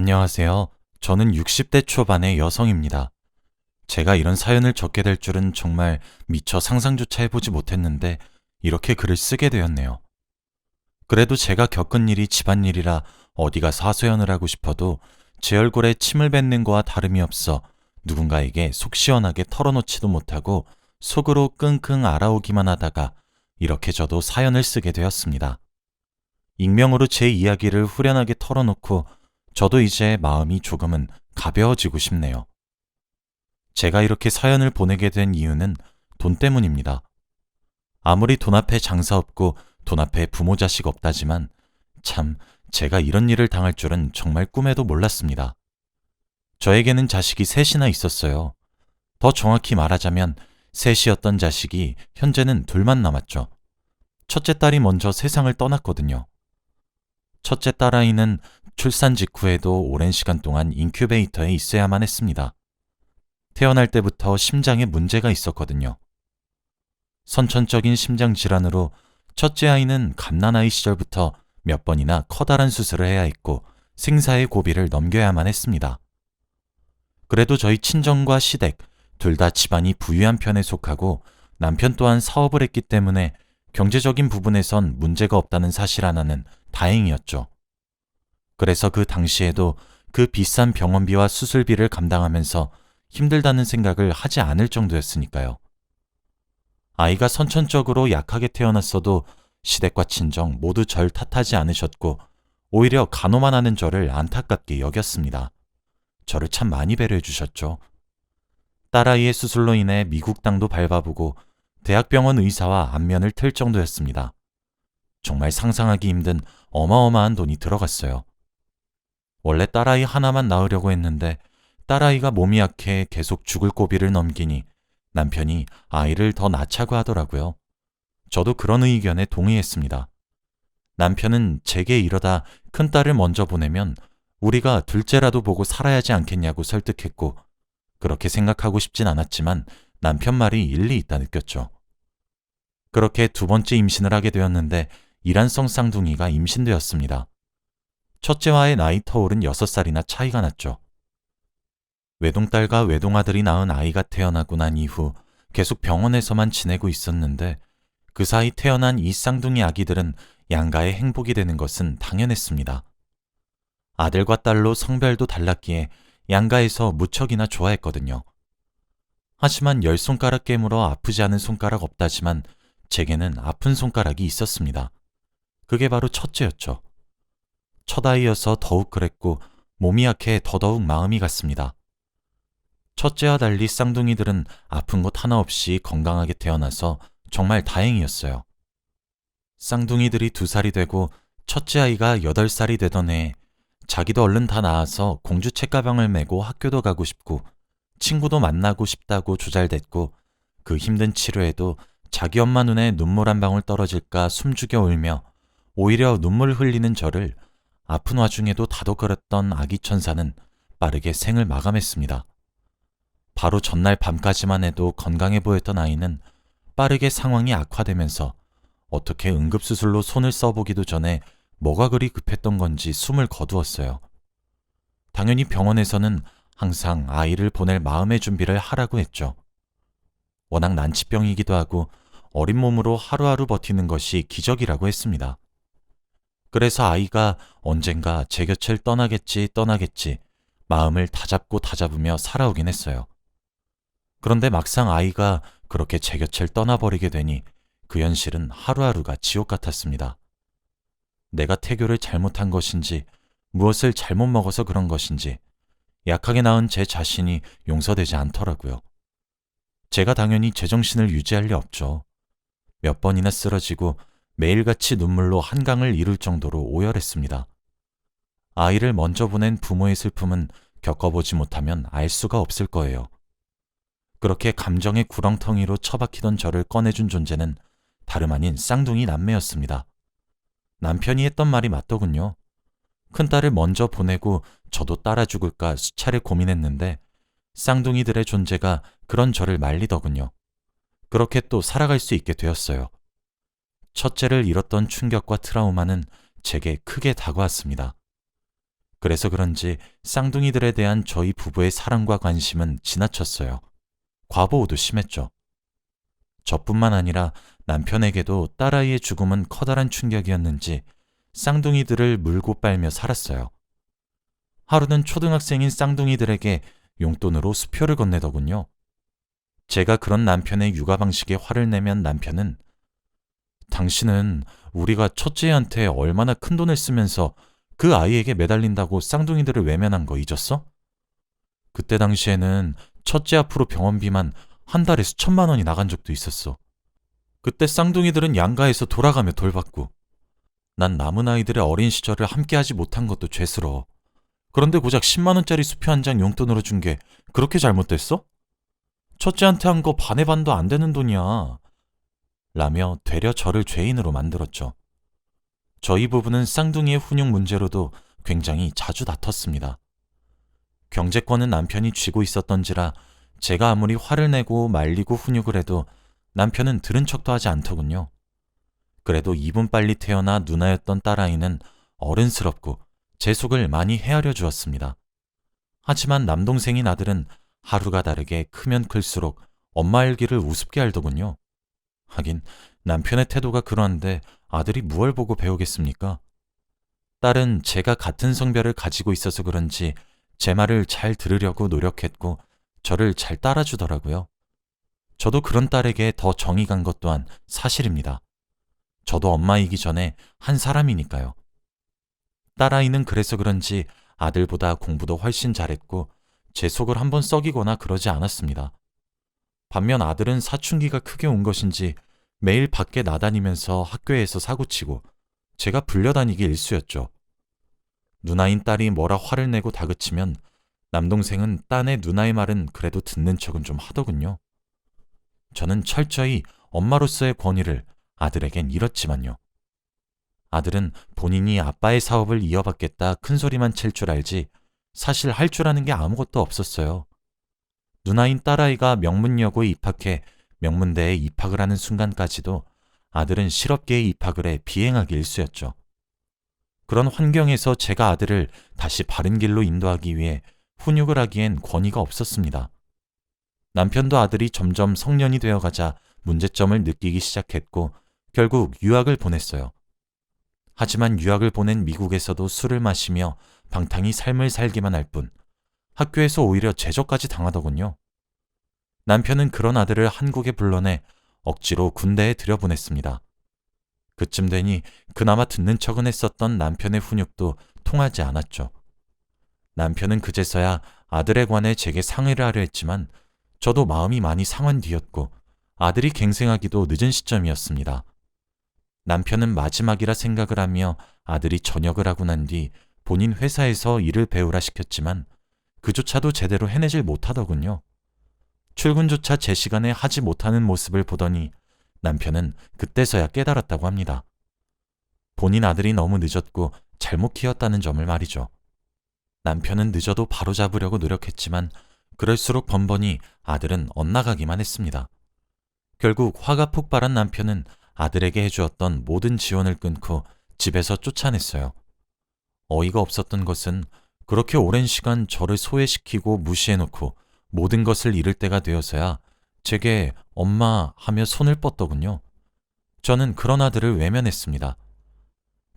안녕하세요. 저는 60대 초반의 여성입니다. 제가 이런 사연을 적게 될 줄은 정말 미처 상상조차 해보지 못했는데 이렇게 글을 쓰게 되었네요. 그래도 제가 겪은 일이 집안일이라 어디 가서 하소연을 하고 싶어도 제 얼굴에 침을 뱉는 거와 다름이 없어 누군가에게 속 시원하게 털어놓지도 못하고 속으로 끙끙 알아오기만 하다가 이렇게 저도 사연을 쓰게 되었습니다. 익명으로 제 이야기를 후련하게 털어놓고 저도 이제 마음이 조금은 가벼워지고 싶네요. 제가 이렇게 사연을 보내게 된 이유는 돈 때문입니다. 아무리 돈 앞에 장사 없고 돈 앞에 부모 자식 없다지만 참 제가 이런 일을 당할 줄은 정말 꿈에도 몰랐습니다. 저에게는 자식이 셋이나 있었어요. 더 정확히 말하자면 셋이었던 자식이 현재는 둘만 남았죠. 첫째 딸이 먼저 세상을 떠났거든요. 첫째 딸아이는 출산 직후에도 오랜 시간 동안 인큐베이터에 있어야만 했습니다. 태어날 때부터 심장에 문제가 있었거든요. 선천적인 심장 질환으로 첫째 아이는 갓난아이 시절부터 몇 번이나 커다란 수술을 해야 했고 생사의 고비를 넘겨야만 했습니다. 그래도 저희 친정과 시댁 둘 다 집안이 부유한 편에 속하고 남편 또한 사업을 했기 때문에 경제적인 부분에선 문제가 없다는 사실 하나는 다행이었죠. 그래서 그 당시에도 그 비싼 병원비와 수술비를 감당하면서 힘들다는 생각을 하지 않을 정도였으니까요. 아이가 선천적으로 약하게 태어났어도 시댁과 친정 모두 절 탓하지 않으셨고 오히려 간호만 하는 저를 안타깝게 여겼습니다. 저를 참 많이 배려해 주셨죠. 딸아이의 수술로 인해 미국 땅도 밟아보고 대학병원 의사와 안면을 틀 정도였습니다. 정말 상상하기 힘든 어마어마한 돈이 들어갔어요. 원래 딸아이 하나만 낳으려고 했는데 딸아이가 몸이 약해 계속 죽을 고비를 넘기니 남편이 아이를 더 낳자고 하더라고요. 저도 그런 의견에 동의했습니다. 남편은 제게 이러다 큰딸을 먼저 보내면 우리가 둘째라도 보고 살아야 하지 않겠냐고 설득했고 그렇게 생각하고 싶진 않았지만 남편 말이 일리 있다 느꼈죠. 그렇게 두 번째 임신을 하게 되었는데 이란성 쌍둥이가 임신되었습니다. 첫째와의 나이 터울은 6살이나 차이가 났죠. 외동딸과 외동아들이 낳은 아이가 태어나고 난 이후 계속 병원에서만 지내고 있었는데 그 사이 태어난 이 쌍둥이 아기들은 양가의 행복이 되는 것은 당연했습니다. 아들과 딸로 성별도 달랐기에 양가에서 무척이나 좋아했거든요. 하지만 열 손가락 깨물어 아프지 않은 손가락 없다지만 제게는 아픈 손가락이 있었습니다. 그게 바로 첫째였죠. 첫 아이여서 더욱 그랬고 몸이 약해 더더욱 마음이 갔습니다. 첫째와 달리 쌍둥이들은 아픈 곳 하나 없이 건강하게 태어나서 정말 다행이었어요. 쌍둥이들이 두 살이 되고 첫째 아이가 여덟 살이 되던 해에 자기도 얼른 다 나와서 공주 책가방을 메고 학교도 가고 싶고 친구도 만나고 싶다고 조잘댔고 그 힘든 치료에도 자기 엄마 눈에 눈물 한 방울 떨어질까 숨죽여 울며 오히려 눈물 흘리는 저를 아픈 와중에도 다독거렸던 아기 천사는 빠르게 생을 마감했습니다. 바로 전날 밤까지만 해도 건강해 보였던 아이는 빠르게 상황이 악화되면서 어떻게 응급수술로 손을 써보기도 전에 뭐가 그리 급했던 건지 숨을 거두었어요. 당연히 병원에서는 항상 아이를 보낼 마음의 준비를 하라고 했죠. 워낙 난치병이기도 하고 어린 몸으로 하루하루 버티는 것이 기적이라고 했습니다. 그래서 아이가 언젠가 제 곁을 떠나겠지 떠나겠지 마음을 다잡고 다잡으며 살아오긴 했어요. 그런데 막상 아이가 그렇게 제 곁을 떠나버리게 되니 그 현실은 하루하루가 지옥 같았습니다. 내가 태교를 잘못한 것인지 무엇을 잘못 먹어서 그런 것인지 약하게 낳은 제 자신이 용서되지 않더라고요. 제가 당연히 제 정신을 유지할 리 없죠. 몇 번이나 쓰러지고 매일같이 눈물로 한강을 이룰 정도로 오열했습니다. 아이를 먼저 보낸 부모의 슬픔은 겪어보지 못하면 알 수가 없을 거예요. 그렇게 감정의 구렁텅이로 처박히던 저를 꺼내준 존재는 다름 아닌 쌍둥이 남매였습니다. 남편이 했던 말이 맞더군요. 큰딸을 먼저 보내고 저도 따라 죽을까 수차례 고민했는데 쌍둥이들의 존재가 그런 저를 말리더군요. 그렇게 또 살아갈 수 있게 되었어요. 첫째를 잃었던 충격과 트라우마는 제게 크게 다가왔습니다. 그래서 그런지 쌍둥이들에 대한 저희 부부의 사랑과 관심은 지나쳤어요. 과보호도 심했죠. 저뿐만 아니라 남편에게도 딸아이의 죽음은 커다란 충격이었는지 쌍둥이들을 물고 빨며 살았어요. 하루는 초등학생인 쌍둥이들에게 용돈으로 수표를 건네더군요. 제가 그런 남편의 육아 방식에 화를 내면 남편은 당신은 우리가 첫째한테 얼마나 큰 돈을 쓰면서 그 아이에게 매달린다고 쌍둥이들을 외면한 거 잊었어? 그때 당시에는 첫째 앞으로 병원비만 한 달에 수천만 원이 나간 적도 있었어. 그때 쌍둥이들은 양가에서 돌아가며 돌봤고, 난 남은 아이들의 어린 시절을 함께하지 못한 것도 죄스러워. 그런데 고작 10만 원짜리 수표 한 장 용돈으로 준 게 그렇게 잘못됐어? 첫째한테 한 거 반의 반도 안 되는 돈이야. 라며 되려 저를 죄인으로 만들었죠. 저희 부부는 쌍둥이의 훈육 문제로도 굉장히 자주 다퉜습니다. 경제권은 남편이 쥐고 있었던지라 제가 아무리 화를 내고 말리고 훈육을 해도 남편은 들은 척도 하지 않더군요. 그래도 2분 빨리 태어나 누나였던 딸아이는 어른스럽고 제 속을 많이 헤아려 주었습니다. 하지만 남동생인 아들은 하루가 다르게 크면 클수록 엄마 일기를 우습게 알더군요. 하긴 남편의 태도가 그러한데 아들이 무얼 보고 배우겠습니까? 딸은 제가 같은 성별을 가지고 있어서 그런지 제 말을 잘 들으려고 노력했고 저를 잘 따라주더라고요. 저도 그런 딸에게 더 정이 간 것 또한 사실입니다. 저도 엄마이기 전에 한 사람이니까요. 딸아이는 그래서 그런지 아들보다 공부도 훨씬 잘했고 제 속을 한번 썩이거나 그러지 않았습니다. 반면 아들은 사춘기가 크게 온 것인지 매일 밖에 나다니면서 학교에서 사고치고 제가 불려다니기 일쑤였죠. 누나인 딸이 뭐라 화를 내고 다그치면 남동생은 딴의 누나의 말은 그래도 듣는 척은 좀 하더군요. 저는 철저히 엄마로서의 권위를 아들에겐 잃었지만요. 아들은 본인이 아빠의 사업을 이어받겠다 큰 소리만 칠 줄 알지 사실 할 줄 아는 게 아무것도 없었어요. 누나인 딸아이가 명문여고에 입학해 명문대에 입학을 하는 순간까지도 아들은 실업계에 입학을 해 비행하기 일쑤였죠. 그런 환경에서 제가 아들을 다시 바른 길로 인도하기 위해 훈육을 하기엔 권위가 없었습니다. 남편도 아들이 점점 성년이 되어가자 문제점을 느끼기 시작했고 결국 유학을 보냈어요. 하지만 유학을 보낸 미국에서도 술을 마시며 방탕히 삶을 살기만 할 뿐 학교에서 오히려 제적까지 당하더군요. 남편은 그런 아들을 한국에 불러내 억지로 군대에 들여보냈습니다. 그쯤 되니 그나마 듣는 척은 했었던 남편의 훈육도 통하지 않았죠. 남편은 그제서야 아들에 관해 제게 상의를 하려 했지만 저도 마음이 많이 상한 뒤였고 아들이 갱생하기도 늦은 시점이었습니다. 남편은 마지막이라 생각을 하며 아들이 전역을 하고 난 뒤 본인 회사에서 일을 배우라 시켰지만 그조차도 제대로 해내질 못하더군요. 출근조차 제 시간에 하지 못하는 모습을 보더니 남편은 그때서야 깨달았다고 합니다. 본인 아들이 너무 늦었고 잘못 키웠다는 점을 말이죠. 남편은 늦어도 바로잡으려고 노력했지만 그럴수록 번번이 아들은 엇나가기만 했습니다. 결국 화가 폭발한 남편은 아들에게 해주었던 모든 지원을 끊고 집에서 쫓아냈어요. 어이가 없었던 것은 그렇게 오랜 시간 저를 소외시키고 무시해놓고 모든 것을 잃을 때가 되어서야 제게 엄마 하며 손을 뻗더군요. 저는 그런 아들을 외면했습니다.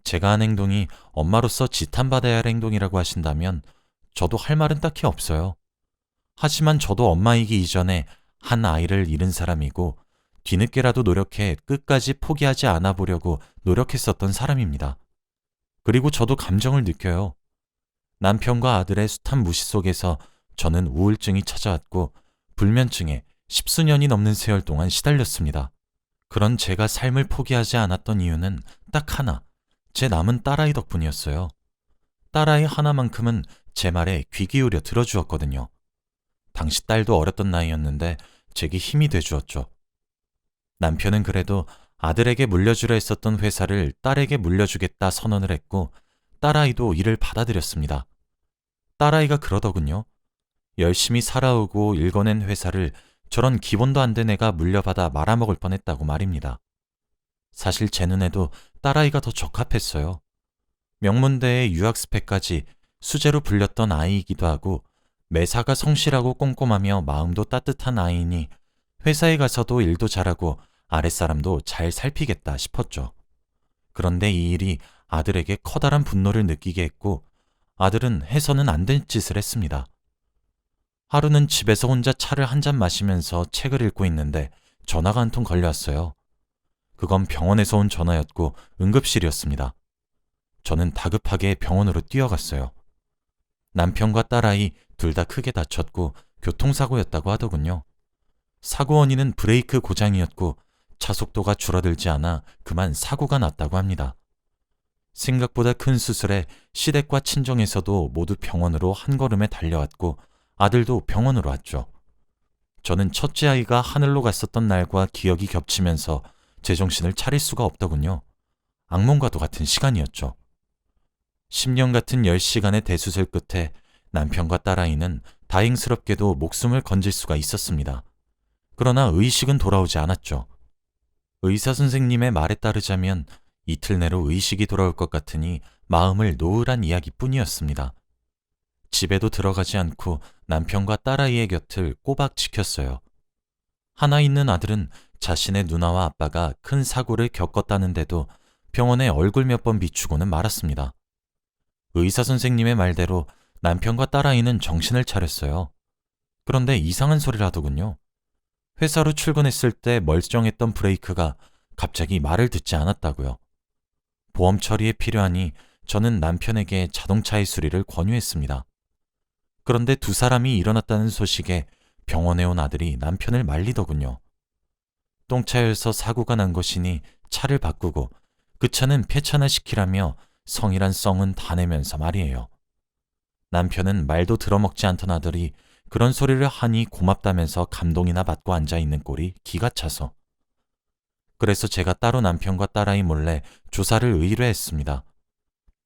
제가 한 행동이 엄마로서 지탄받아야 할 행동이라고 하신다면 저도 할 말은 딱히 없어요. 하지만 저도 엄마이기 이전에 한 아이를 잃은 사람이고 뒤늦게라도 노력해 끝까지 포기하지 않아 보려고 노력했었던 사람입니다. 그리고 저도 감정을 느껴요. 남편과 아들의 숱한 무시 속에서 저는 우울증이 찾아왔고 불면증에 십수년이 넘는 세월 동안 시달렸습니다. 그런 제가 삶을 포기하지 않았던 이유는 딱 하나, 제 남은 딸아이 덕분이었어요. 딸아이 하나만큼은 제 말에 귀 기울여 들어주었거든요. 당시 딸도 어렸던 나이였는데 제게 힘이 돼주었죠. 남편은 그래도 아들에게 물려주려 했었던 회사를 딸에게 물려주겠다 선언을 했고 딸아이도 이를 받아들였습니다. 딸아이가 그러더군요. 열심히 살아오고 일궈낸 회사를 저런 기본도 안 된 애가 물려받아 말아먹을 뻔했다고 말입니다. 사실 제 눈에도 딸아이가 더 적합했어요. 명문대의 유학 스펙까지 수제로 불렸던 아이이기도 하고 매사가 성실하고 꼼꼼하며 마음도 따뜻한 아이니 회사에 가서도 일도 잘하고 아랫사람도 잘 살피겠다 싶었죠. 그런데 이 일이 아들에게 커다란 분노를 느끼게 했고 아들은 해서는 안될 짓을 했습니다. 하루는 집에서 혼자 차를 한 잔 마시면서 책을 읽고 있는데 전화가 한 통 걸려왔어요. 그건 병원에서 온 전화였고 응급실이었습니다. 저는 다급하게 병원으로 뛰어갔어요. 남편과 딸아이 둘 다 크게 다쳤고 교통사고였다고 하더군요. 사고 원인은 브레이크 고장이었고 차 속도가 줄어들지 않아 그만 사고가 났다고 합니다. 생각보다 큰 수술에 시댁과 친정에서도 모두 병원으로 한 걸음에 달려왔고 아들도 병원으로 왔죠. 저는 첫째 아이가 하늘로 갔었던 날과 기억이 겹치면서 제정신을 차릴 수가 없더군요. 악몽과도 같은 시간이었죠. 10년 같은 10시간의 대수술 끝에 남편과 딸아이는 다행스럽게도 목숨을 건질 수가 있었습니다. 그러나 의식은 돌아오지 않았죠. 의사 선생님의 말에 따르자면 이틀 내로 의식이 돌아올 것 같으니 마음을 놓으란 이야기뿐이었습니다. 집에도 들어가지 않고 남편과 딸아이의 곁을 꼬박 지켰어요. 하나 있는 아들은 자신의 누나와 아빠가 큰 사고를 겪었다는데도 병원에 얼굴 몇 번 비추고는 말았습니다. 의사 선생님의 말대로 남편과 딸아이는 정신을 차렸어요. 그런데 이상한 소리를 하더군요. 회사로 출근했을 때 멀쩡했던 브레이크가 갑자기 말을 듣지 않았다고요. 보험 처리에 필요하니 저는 남편에게 자동차의 수리를 권유했습니다. 그런데 두 사람이 일어났다는 소식에 병원에 온 아들이 남편을 말리더군요. 똥차에서 사고가 난 것이니 차를 바꾸고 그 차는 폐차나 시키라며 성이란 썽은 다 내면서 말이에요. 남편은 말도 들어먹지 않던 아들이 그런 소리를 하니 고맙다면서 감동이나 받고 앉아 있는 꼴이 기가 차서. 그래서 제가 따로 남편과 딸아이 몰래 조사를 의뢰했습니다.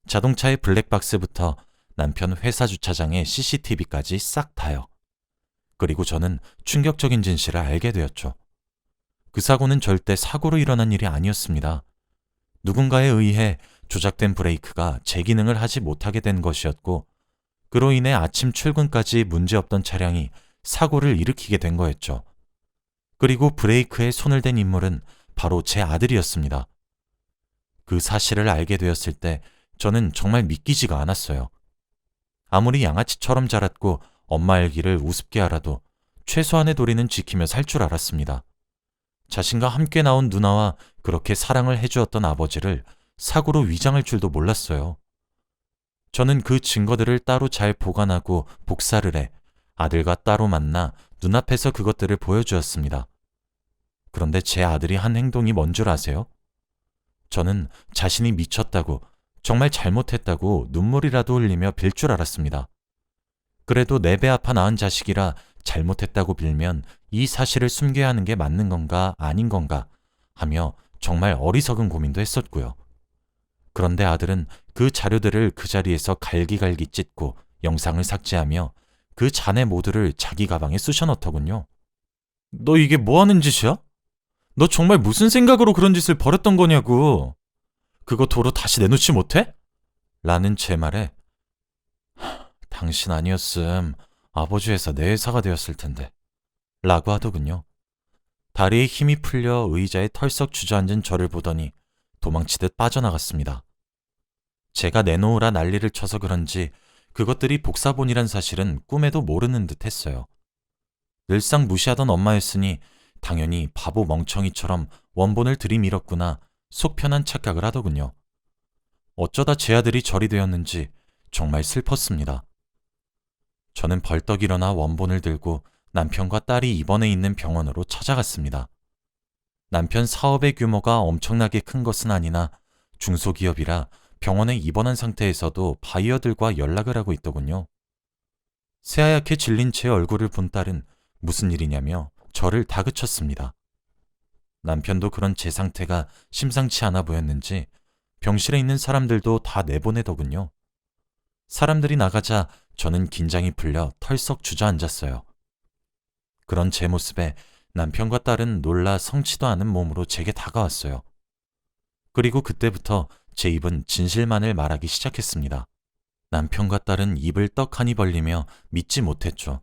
자동차의 블랙박스부터 남편 회사 주차장의 CCTV까지 싹 다요. 그리고 저는 충격적인 진실을 알게 되었죠. 그 사고는 절대 사고로 일어난 일이 아니었습니다. 누군가에 의해 조작된 브레이크가 제 기능을 하지 못하게 된 것이었고, 그로 인해 아침 출근까지 문제없던 차량이 사고를 일으키게 된 거였죠. 그리고 브레이크에 손을 댄 인물은 바로 제 아들이었습니다. 그 사실을 알게 되었을 때 저는 정말 믿기지가 않았어요. 아무리 양아치처럼 자랐고 엄마 일기를 우습게 알아도 최소한의 도리는 지키며 살 줄 알았습니다. 자신과 함께 나온 누나와 그렇게 사랑을 해주었던 아버지를 사고로 위장할 줄도 몰랐어요. 저는 그 증거들을 따로 잘 보관하고 복사를 해 아들과 따로 만나 눈앞에서 그것들을 보여주었습니다. 그런데 제 아들이 한 행동이 뭔 줄 아세요? 저는 자신이 미쳤다고 정말 잘못했다고 눈물이라도 흘리며 빌 줄 알았습니다. 그래도 내 배 아파 낳은 자식이라 잘못했다고 빌면 이 사실을 숨겨야 하는 게 맞는 건가 아닌 건가 하며 정말 어리석은 고민도 했었고요. 그런데 아들은 그 자료들을 그 자리에서 갈기갈기 찢고 영상을 삭제하며 그 잔해 모두를 자기 가방에 쑤셔 넣더군요. 너 이게 뭐 하는 짓이야? 너 정말 무슨 생각으로 그런 짓을 벌였던 거냐고. 그거 도로 다시 내놓지 못해? 라는 제 말에 당신 아니었음 아버지 회사 내 회사가 되었을 텐데 라고 하더군요. 다리에 힘이 풀려 의자에 털썩 주저앉은 저를 보더니 도망치듯 빠져나갔습니다. 제가 내놓으라 난리를 쳐서 그런지 그것들이 복사본이란 사실은 꿈에도 모르는 듯 했어요. 늘상 무시하던 엄마였으니 당연히 바보 멍청이처럼 원본을 들이밀었구나 속 편한 착각을 하더군요. 어쩌다 제 아들이 절이 되었는지 정말 슬펐습니다. 저는 벌떡 일어나 원본을 들고 남편과 딸이 입원해 있는 병원으로 찾아갔습니다. 남편 사업의 규모가 엄청나게 큰 것은 아니나 중소기업이라 병원에 입원한 상태에서도 바이어들과 연락을 하고 있더군요. 새하얗게 질린 제 얼굴을 본 딸은 무슨 일이냐며 저를 다그쳤습니다. 남편도 그런 제 상태가 심상치 않아 보였는지 병실에 있는 사람들도 다 내보내더군요. 사람들이 나가자 저는 긴장이 풀려 털썩 주저앉았어요. 그런 제 모습에 남편과 딸은 놀라 성치도 않은 몸으로 제게 다가왔어요. 그리고 그때부터 제 입은 진실만을 말하기 시작했습니다. 남편과 딸은 입을 떡하니 벌리며 믿지 못했죠.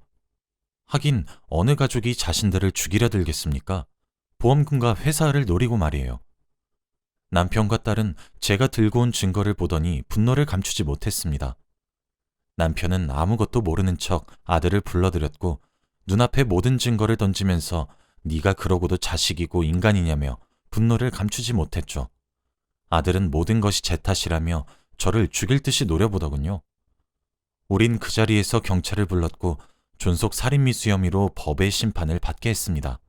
하긴 어느 가족이 자신들을 죽이려 들겠습니까? 보험금과 회사를 노리고 말이에요. 남편과 딸은 제가 들고 온 증거를 보더니 분노를 감추지 못했습니다. 남편은 아무것도 모르는 척 아들을 불러들였고 눈앞에 모든 증거를 던지면서 네가 그러고도 자식이고 인간이냐며 분노를 감추지 못했죠. 아들은 모든 것이 제 탓이라며 저를 죽일 듯이 노려보더군요. 우린 그 자리에서 경찰을 불렀고 존속 살인미수 혐의로 법의 심판을 받게 했습니다.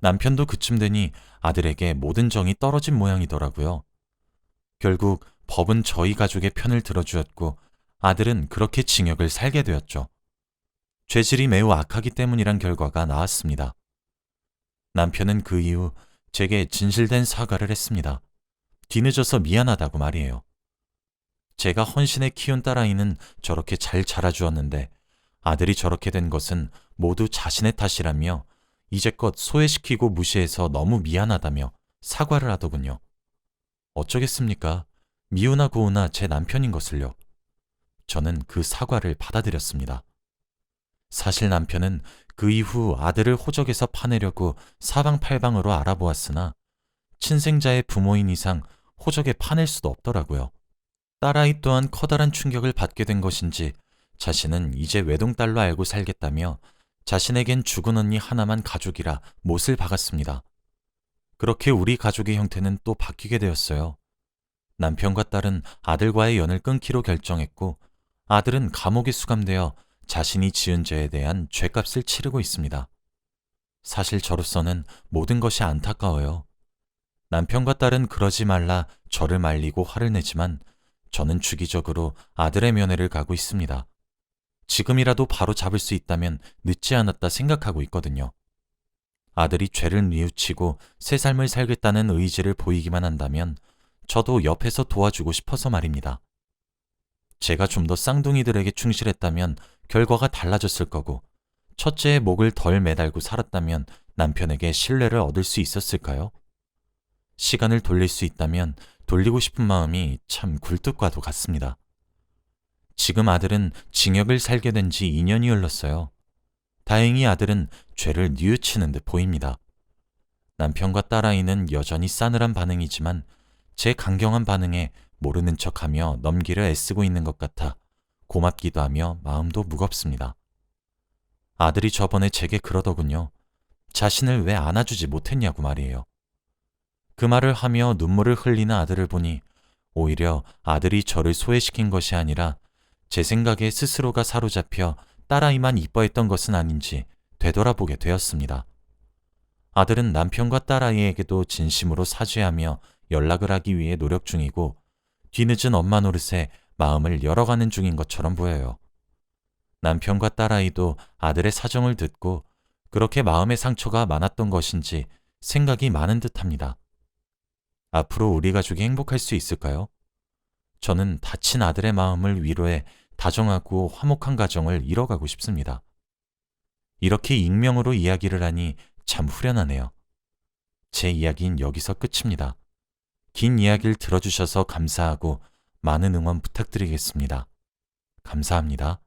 남편도 그쯤 되니 아들에게 모든 정이 떨어진 모양이더라고요. 결국 법은 저희 가족의 편을 들어주었고 아들은 그렇게 징역을 살게 되었죠. 죄질이 매우 악하기 때문이란 결과가 나왔습니다. 남편은 그 이후 제게 진실된 사과를 했습니다. 뒤늦어서 미안하다고 말이에요. 제가 헌신에 키운 딸아이는 저렇게 잘 자라주었는데 아들이 저렇게 된 것은 모두 자신의 탓이라며 이제껏 소외시키고 무시해서 너무 미안하다며 사과를 하더군요. 어쩌겠습니까? 미우나 고우나 제 남편인 것을요. 저는 그 사과를 받아들였습니다. 사실 남편은 그 이후 아들을 호적에서 파내려고 사방팔방으로 알아보았으나 친생자의 부모인 이상 호적에 파낼 수도 없더라고요. 딸아이 또한 커다란 충격을 받게 된 것인지 자신은 이제 외동딸로 알고 살겠다며 자신에겐 죽은 언니 하나만 가족이라 못을 박았습니다. 그렇게 우리 가족의 형태는 또 바뀌게 되었어요. 남편과 딸은 아들과의 연을 끊기로 결정했고 아들은 감옥에 수감되어 자신이 지은 죄에 대한 죄값을 치르고 있습니다. 사실 저로서는 모든 것이 안타까워요. 남편과 딸은 그러지 말라 저를 말리고 화를 내지만 저는 주기적으로 아들의 면회를 가고 있습니다. 지금이라도 바로 잡을 수 있다면 늦지 않았다 생각하고 있거든요. 아들이 죄를 뉘우치고 새 삶을 살겠다는 의지를 보이기만 한다면 저도 옆에서 도와주고 싶어서 말입니다. 제가 좀 더 쌍둥이들에게 충실했다면 결과가 달라졌을 거고, 첫째의 목을 덜 매달고 살았다면 남편에게 신뢰를 얻을 수 있었을까요? 시간을 돌릴 수 있다면 돌리고 싶은 마음이 참 굴뚝과도 같습니다. 지금 아들은 징역을 살게 된 지 2년이 흘렀어요. 다행히 아들은 죄를 뉘우치는 듯 보입니다. 남편과 딸아이는 여전히 싸늘한 반응이지만 제 강경한 반응에 모르는 척하며 넘기려 애쓰고 있는 것 같아 고맙기도 하며 마음도 무겁습니다. 아들이 저번에 제게 그러더군요. 자신을 왜 안아주지 못했냐고 말이에요. 그 말을 하며 눈물을 흘리는 아들을 보니 오히려 아들이 저를 소외시킨 것이 아니라 제 생각에 스스로가 사로잡혀 딸아이만 이뻐했던 것은 아닌지 되돌아보게 되었습니다. 아들은 남편과 딸아이에게도 진심으로 사죄하며 연락을 하기 위해 노력 중이고 뒤늦은 엄마 노릇에 마음을 열어가는 중인 것처럼 보여요. 남편과 딸아이도 아들의 사정을 듣고 그렇게 마음의 상처가 많았던 것인지 생각이 많은 듯 합니다. 앞으로 우리 가족이 행복할 수 있을까요? 저는 다친 아들의 마음을 위로해 다정하고 화목한 가정을 이뤄가고 싶습니다. 이렇게 익명으로 이야기를 하니 참 후련하네요. 제 이야기는 여기서 끝입니다. 긴 이야기를 들어주셔서 감사하고 많은 응원 부탁드리겠습니다. 감사합니다.